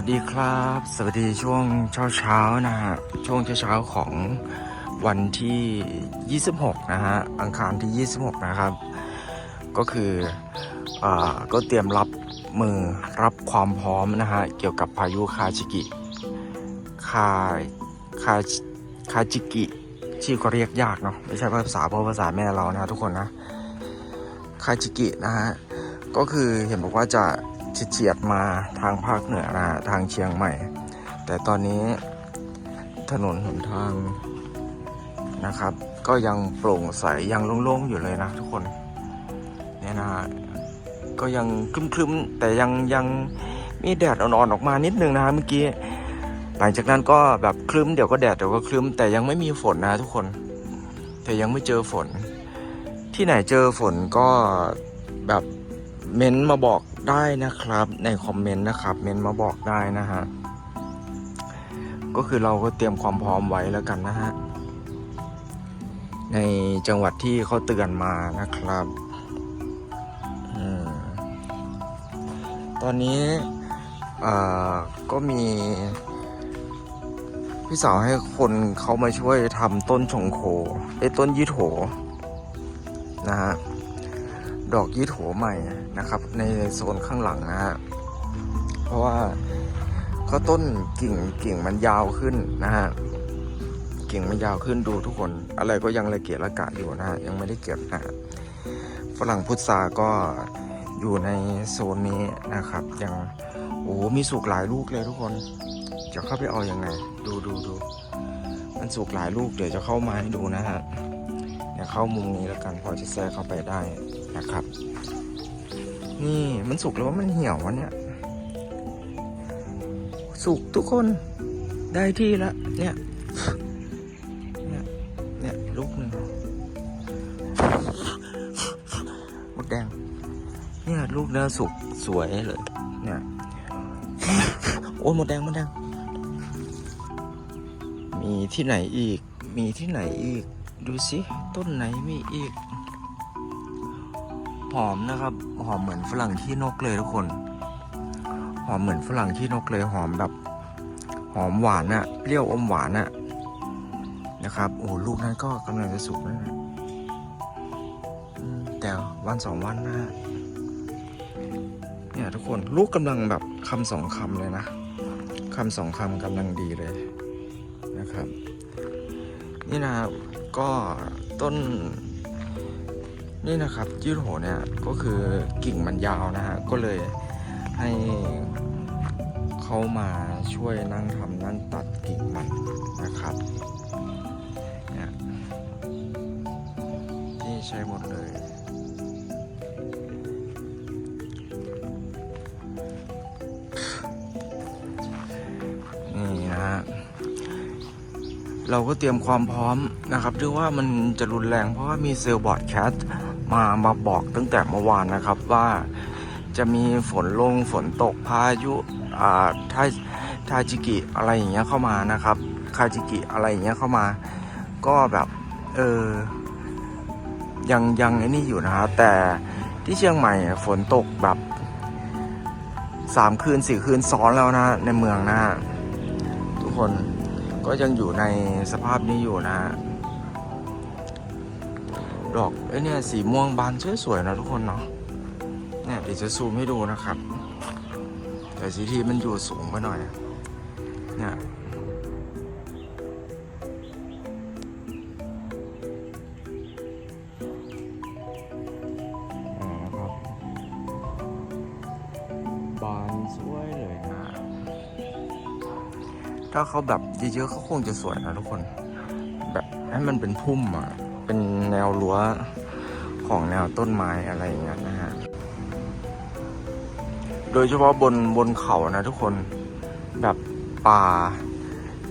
วัสดีครับ สวัสดีช่วงเช้าเช้าๆนะฮะ ช่วงเช้าเช้าๆของวันที่ 26 นะฮะ อังคารที่ 26 นะครับ ก็คืออ่าก็เตรียมรับมือรับความพร้อมนะฮะ เกี่ยวกับพายุคาจิกิคาคาคาจิกิชื่อก็เรียกยากเนาะไม่ใช่ภาษาเพราะภาษาแม่เรานะทุกคนนะคาจิกินะฮะ ก็คือเห็นบอกว่าจะ จะเฉียดมาทางภาคเหนือนะทางเชียงใหม่ แต่ตอนนี้ถนนหนทางนะครับ ก็ยังโปร่งใสยังโล่งๆอยู่เลยนะทุกคนเนี่ยนะก็ยังครึ้มๆ แต่ยังยังมีแดดอ่อนๆออกมานิดนึงนะเมื่อกี้หลังจากนั้นก็แบบครึ้มเดี๋ยวก็แดดเดี๋ยวก็ครึ้มแต่ยังไม่มีฝนนะทุกคน แต่ยังไม่เจอฝน ที่ไหนเจอฝนก็แบบ เม้นต์มาบอกได้นะครับ ในคอมเมนต์นะครับ เม้นต์มาบอกได้นะฮะ ก็คือเราก็เตรียมความพร้อมไว้แล้วกันนะฮะ ในจังหวัดที่เขาเตือนมานะครับอตอนนี้ก็มีพี่สาวให้คนเขามาช่วยทำต้นชงโคไอ้ต้นยี่โถนะฮะ ดอกยี่โถใหม่นะครับ ในโซนข้างหลังนะฮะเพราะว่าเขาต้นกิ่งกิ่งมันยาวขึ้นนะฮะกิ่งมันยาวขึ้นดูทุกคน อะไรก็ยังระเกียดระกาดอยู่นะฮะยังไม่ได้เก็บนะฮะฝรั่งพุทราก็อยู่ในโซนนี้นะครับ ยังโอ้โหมีสุกหลายลูกเลยทุกคน จะเข้าไปเอาอยัางไง ดูดูดูมันสุกหลายลูกเดี๋ยวจะเข้ามาให้ดูนะฮะเดี๋ยวเข้ามุมนี้แล้วกันพอจะแทรกเข้าไปได้ นะครับ นี่มันสุกแล้วว่ามันเหี่ยววะเนี่ย สุกทุกคนได้ที่แล้วเนี่ยเนี่ยเนี่ยลูกหนึ่งมดแดง เนี่ยลูกเนื้อสุกสวยเลย เนี่ยโอ้ยมดแดงมดแดง มีที่ไหนอีก มีที่ไหนอีก ดูสิ ต้นไหนมีอีก หอมนะครับ หอมเหมือนฝรั่งขี้นกเลยทุกคน หอมเหมือนฝรั่งขี้นกเลย หอมแบบ หอมหวานอะเปรี้ยวอมหวานอะนะครับ โอ้ลูกนั้นก็กำลังจะสุกแล้วนะแต่วันสองวันนะเนี่ยทุกคนลูกกำลังแบบคำสองคำเลยนะคำสองคำกำลังดีเลยนะครับ นี่นะก็ต้น นี่นะครับยืดโหเนี่ยก็คือกิ่งมันยาวนะฮะก็เลยให้เขามาช่วยนั่งทำนั่งตัดกิ่งมันนะครับเนี่ยนี่ใช้หมดเลยนี่นะฮะเราก็เตรียมความพร้อมนะครับด้วยว่ามันจะรุนแรงเพราะว่ามีเซลล์บอร์ดแคส มามาบอกตั้งแต่เมื่อวานนะครับว่าจะมีฝนลงฝนตกพายุอ่าทาทาจิกิอะไรอย่างเงี้ยเข้ามานะครับคาจิกิอะไรอย่างเงี้ยเข้ามา ก็แบบเออยังยังไอ้นี่อยู่นะฮะแต่ที่เชียงใหม่ฝนตกแบบสามคืนสี่คืนซ้อนแล้วนะ ในเมืองนะฮะทุกคนก็ยังอยู่ในสภาพนี้อยู่นะฮะ ดอกไอ้เนี่ยสีม่วงบานสวยๆนะทุกคนเนาะเนี่ยเดี๋ยวจะซูมให้ดูนะครับ แต่สีทีมันอยู่สูงไปหน่อยเนี่ยอ่าครับบานสวยเลยนะ ถ้าเขาแบบเยอะๆเขาคงจะสวยนะทุกคน แบบให้มันเป็นพุ่มอะ เป็นแนวรั้วของแนวต้นไม้อะไรอย่างเงี้ยนะฮะ โดยเฉพาะบนบนเขานะทุกคนแบบป่า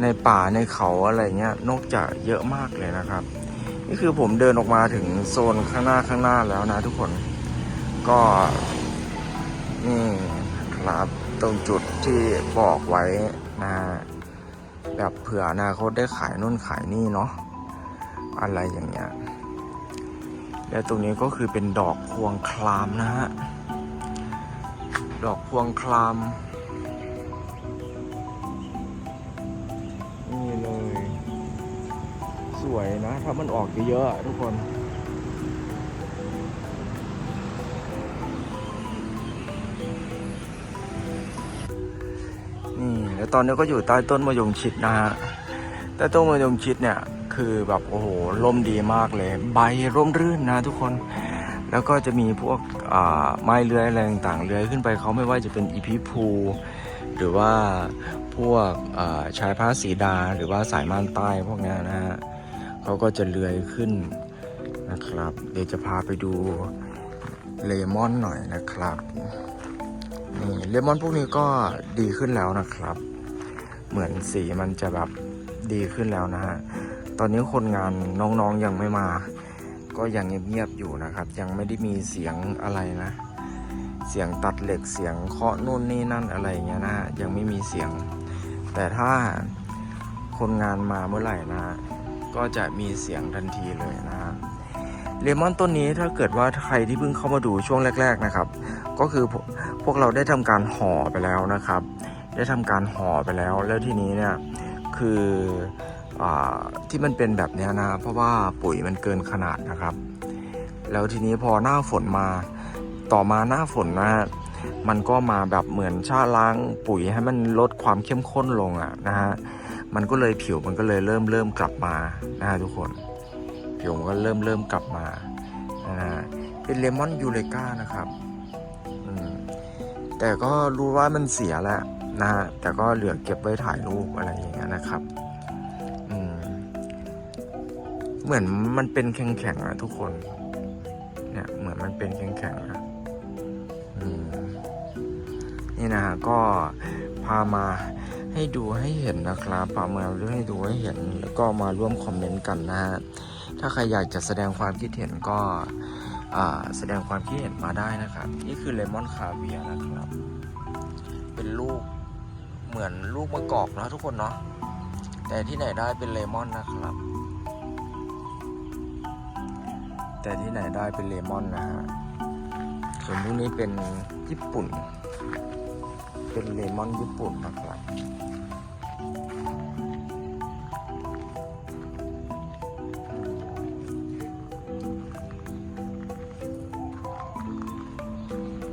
ในป่าในเขาอะไรเงี้ยนกจะเยอะมากเลยนะครับ นี่คือผมเดินออกมาถึงโซนข้างหน้าข้างหน้าแล้วนะทุกคนก็นี่ครับตรงจุดที่บอกไว้นะแบบเผื่ออนาคตได้ขายนู่นขายนี่เนาะ อะไรอย่างเงี้ย และตรงนี้ก็คือเป็นดอกพวงคลามนะฮะ ดอกพวงคลาม นี่เลย สวยนะ ถ้ามันออกเยอะๆทุกคนนี่แล้วตอนนี้ก็อยู่ใต้ต้นมะยงชิดนะฮะใต้ต้นมะยงชิดเนี่ย คือแบบโอ้โหลมดีมากเลย ใบร่มรื่นนะทุกคน แล้วก็จะมีพวกไม้เลื้อยอะไรต่างๆเลื้อยขึ้นไปเขาไม่ว่าจะเป็นอีพีพูหรือว่าพวกชายผ้าสีดา หรือว่าสายม่านใต้พวกนี้นะฮะเขาก็จะเลื้อยขึ้นนะครับ เดี๋ยวจะพาไปดูเลมอนหน่อยนะครับนี่เลมอนพวกนี้ก็ดีขึ้นแล้วนะครับ เหมือนสีมันจะแบบดีขึ้นแล้วนะฮะ ตอนนี้คนงานน้องๆยังไม่มา ก็ยังเงียบๆอยู่นะครับ ยังไม่ได้มีเสียงอะไรนะ เสียงตัดเหล็กเสียงเคาะนู่นนี่นั่นอะไรเงี้ยนะฮะยังไม่มีเสียง แต่ถ้าคนงานมาเมื่อไหร่นะ ก็จะมีเสียงทันทีเลยนะเลมอนต้นนี้ถ้าเกิดว่าใครที่เพิ่งเข้ามาดูช่วงแรก ๆนะครับ ก็คือพวกพวกเราได้ทำการห่อไปแล้วนะครับ ได้ทำการห่อไปแล้วแล้วทีนี้เนี่ยคือ ที่มันเป็นแบบนี้นะ เพราะว่าปุ๋ยมันเกินขนาดนะครับ แล้วทีนี้พอหน้าฝนมาต่อมาหน้าฝนนะมันก็มาแบบเหมือนชาล้างปุ๋ยให้มันลดความเข้มข้นลงอะ่ะนะฮะมันก็เลยผิวมันก็เลยเริ่มเริ่มกลับมานะฮะทุกคน ผิวมันก็เริ่มเริ่มกลับมานะฮะเป็นเลมอนยูเลกานะครับแต่ก็รู้ว่ามันเสียแล้วนะฮะแต่ก็เหลือเก็บไว้ถ่ายรูปอะไรอย่างเงี้ยนะครับ เหมือนมันเป็นแข็งๆอะทุกคน เนี่ยเหมือนมันเป็นแข็งๆนะนี่นะฮะก็พามาให้ดูให้เห็นนะครับพามาเรื่องให้ดูให้เห็นแล้วก็มาร่วมคอมเมนต์กันนะฮะถ้าใครอยากจะแสดงความคิดเห็นก็แสดงความคิดเห็นมาได้นะครับ นี่คือเลมอนคาเวียนะครับ เป็นลูกเหมือนลูกมะกอกนะทุกคนเนาะแต่ที่ไหนได้เป็นเลมอนนะครับ แต่ที่ไหนได้เป็นเลมอนนะฮะ ส่วนพวกนี้เป็นญี่ปุ่น เป็นเลมอนญี่ปุ่นนะครับ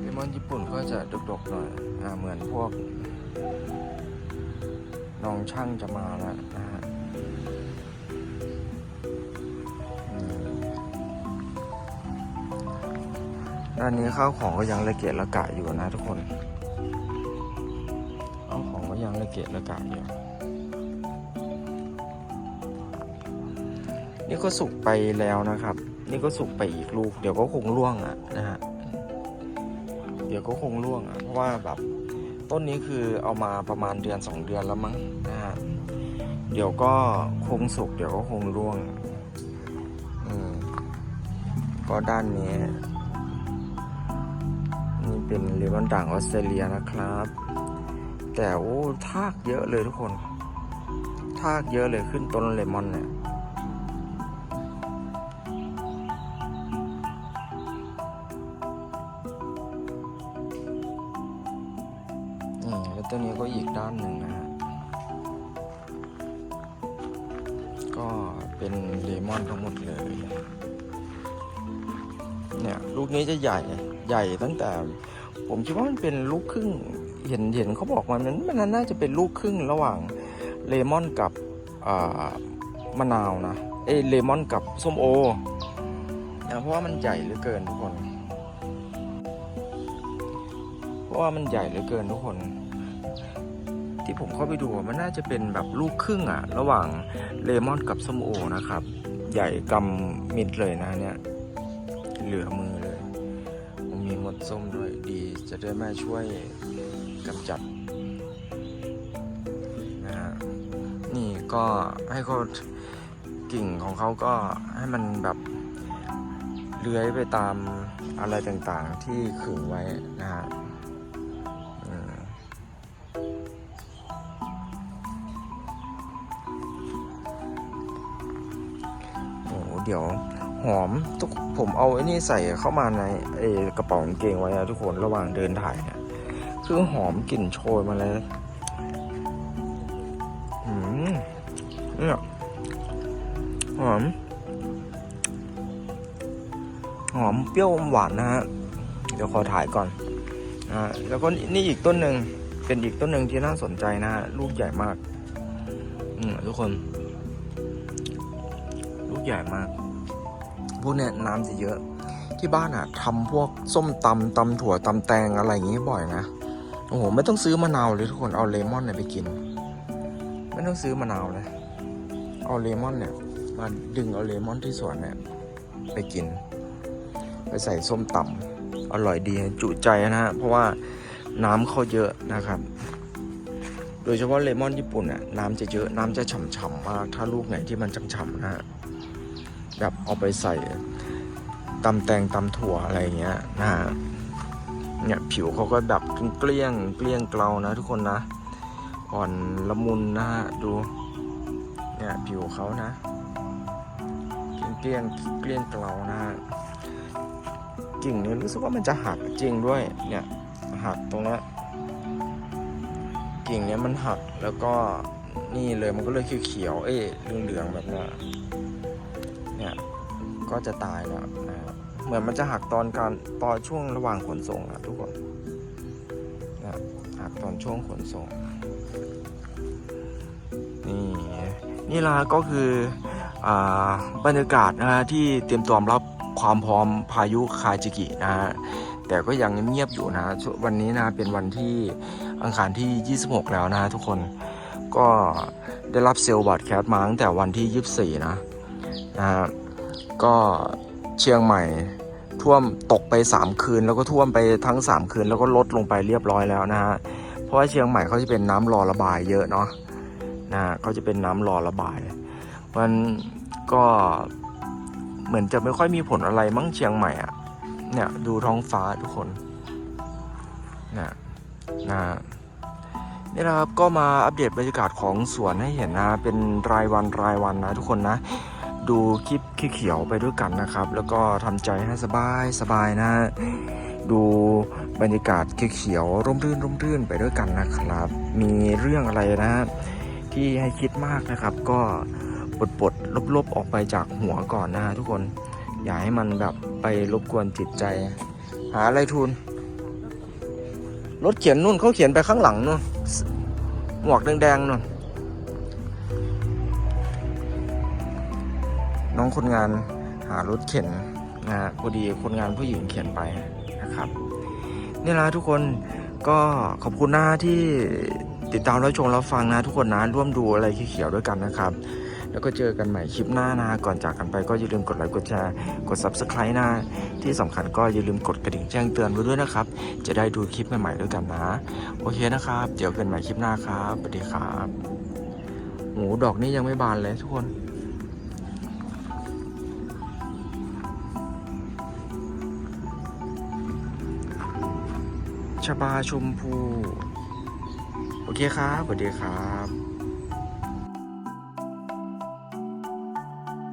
เลมอนญี่ปุ่นก็จะดกๆหน่อย อ่า เหมือนพวกน้องช่างจะมาแล้วนะ ด้านนี้ข้าวของก็ยังระเกะระกะอยู่นะทุกคนข้าวของก็ยังระเกะระกะอยู่ นี่ก็สุกไปแล้วนะครับ นี่ก็สุกไปอีกลูก เดี๋ยวก็คงร่วงอะนะฮะ เดี๋ยวก็คงร่วงอะ เพราะว่าแบบต้นนี้คือเอามาประมาณเดือนสองเดือนแล้วมั้งนะฮะ เดี๋ยวก็คงสุก เดี๋ยวก็คงร่วง อืม ก็ด้านนี้ เป็นเลมอนด่างออสเตรเลียนะครับ แต่โอ้ทากเยอะเลยทุกคน ทากเยอะเลยขึ้นต้นเลมอนเนี่ยแล้วตัวนี้ก็อีกด้านหนึ่งนะฮะ ก็เป็นเลมอนทั้งหมดเลย เนี่ย ลูกนี้จะใหญ่ ใหญ่ตั้งแต่ ผมคิดว่ามันเป็นลูกครึ่งเห็นเห็นเขาบอกมามันมันน่าจะเป็นลูกครึ่งระหว่างเลมอนกับมะนาวนะเอเลมอนกับส้มโอนะเพราะว่ามันใหญ่เหลือเกินทุกคน เพราะว่ามันใหญ่เหลือเกินทุกคน ที่ผมเข้าไปดูมันน่าจะเป็นแบบลูกครึ่งอะระหว่างเลมอนกับส้มโอนะครับ ใหญ่กำมิดเลยนะเนี่ยเหลือมือ เลยผมมีมดส้มด้วยดีจะได้แม่ช่วยกำจัดนะฮะนี่ก็ให้เขากิ่งของเขาก็ให้มันแบบเลื้อยไปตามอะไรต่างๆที่ขึงไว้นะฮะโอ้เดี๋ยว หอมทุกผมเอาไอ้นี่ใส่เข้ามาในไอกระเป๋างเกงไว้นะทุกคนระหว่างเดินถ่ายเนี่ยคือหอมกลิ่นโชยมาเลยอืมเนี่ยหอม หอมเปรี้ยวหวานนะฮะเดี๋ยวขอถ่ายก่อนนะแล้วก็นี่อีกต้นหนึ่งเป็นอีกต้นหนึ่งที่น่าสนใจนะลูกใหญ่มาก อืมทุกคน ลูกใหญ่มาก วกเนี้ยน้ำจะเยอะ ที่บ้านอะทำพวกส้มตำตำถั่วตำแตงอะไรอย่างงี้บ่อยนะโอ้โหไม่ต้องซื้อมะนาวเลยทุกคนเอาเลมอนเนี่ยไปกิน ไม่ต้องซื้อมะนาวเลยเอาเลมอนเนี่ยมาดึงเอาเลมอนที่สวนเนี่ยไปกิน ไปใส่ส้มตำอร่อยดีจุใจนะฮะเพราะว่าน้ำเขาเยอะนะครับ โดยเฉพาะเลมอนญี่ปุ่นน่ะน้ำจะเยอะน้ำจะฉ่ำๆมากถ้าลูกไหนที่มันฉ่ำๆนะฮะ แบบเอาไปใส่ตำแตงตำถั่วอะไรเงี้ยนะฮะเนี่ยผิวเขาก็แบบเกลี้ยงเกลี้ยงเกลานะทุกคนนะ อ่อนละมุนนะฮะดู เนี่ยผิวเขานะ เกลี้ยงเกลี้ยงเกลานะฮะกิ่งเนี่ยรู้สึกว่ามันจะหักจริงด้วย เนี่ยหักตรงนี้กิ่งเนี้ยมันหักแล้วก็นี่เลยมันก็เลยเขียวๆเอ้ยเหลืองๆแบบนี้ยเนี่ย ก็จะตายแล้วนะครับเหมือนมันจะหักตอนการตอนช่วงระหว่างขนส่งอะทุกคนนี่ยหักตอนช่วงขนส่ง นี่นี่ละก็คืออ่าบรรยากาศนะฮะที่เตรียมตัวรับความพร้อมพายุคาจิกินะฮะแต่ก็ยังเงียบอยู่นะวันนี้นะเป็นวันที่อังคารที่ 26 แล้วนะทุกคนก็ได้รับเซลล์บอร์ดแคสต์มาตั้งแต่วันที่ 24 นะนะฮะ ก็เชียงใหม่ท่วมตกไป 3 คืน แล้วก็ท่วมไปทั้ง 3 คืน แล้วก็ลดลงไปเรียบร้อยแล้วนะฮะเพราะว่าเชียงใหม่เขาจะเป็นน้ำรอระบายเยอะเนาะนะเขาจะเป็นน้ำรอระบายมันก็เหมือนจะไม่ค่อยมีผลอะไรมั้งเชียงใหม่อะเนี่ยดูท้องฟ้าทุกคนนะนะนี่นะครับก็มาอัปเดตบรรยากาศของสวนให้เห็นนะเป็นรายวันรายวันนะทุกคนนะ ดูคลิปขี้เขียวไปด้วยกันนะครับ แล้วก็ทำใจให้สบายสบายนะ ดูบรรยากาศขี้เขียวร่มรื่นร่มรื่นไปด้วยกันนะครับ มีเรื่องอะไรนะ ที่ให้คิดมากนะครับ ก็ปลดปลดลบลบๆออกไปจากหัวก่อนนะฮะทุกคนอย่าให้มันแบบไปรบกวนจิตใจ หาอะไรทุนรถเขียนนู่นเขาเขียนไปข้างหลังนู่นหมวกแดงๆนู่น น้องคนงานหารถเข็นนะฮะพอดีคนงานผู้หญิงเขียนไปนะครับนี่ละทุกคนก็ขอบคุณหนะที่ติดตามรับชมรับฟังนะทุกคนนะร่วมดูอะไรเขียวๆด้วยกันนะครับ แล้วก็เจอกันใหม่คลิปหน้านะก่อนจากกันไปก็อย่าลืมกดไลค์กดแชร์กด subscribe นะที่สำคัญก็อย่าลืมกดกระดิ่งแจ้งเตือนไว้ด้วยนะครับ จะได้ดูคลิปใหม่ๆด้วยกันนะ โอเคนะครับ เดี๋ยวกันใหม่คลิปหน้าครับสวัสดีครับโหดอกนี้ยังไม่บานเลยทุกคน ชบาชมพู โอเคครับสวัสดีครับ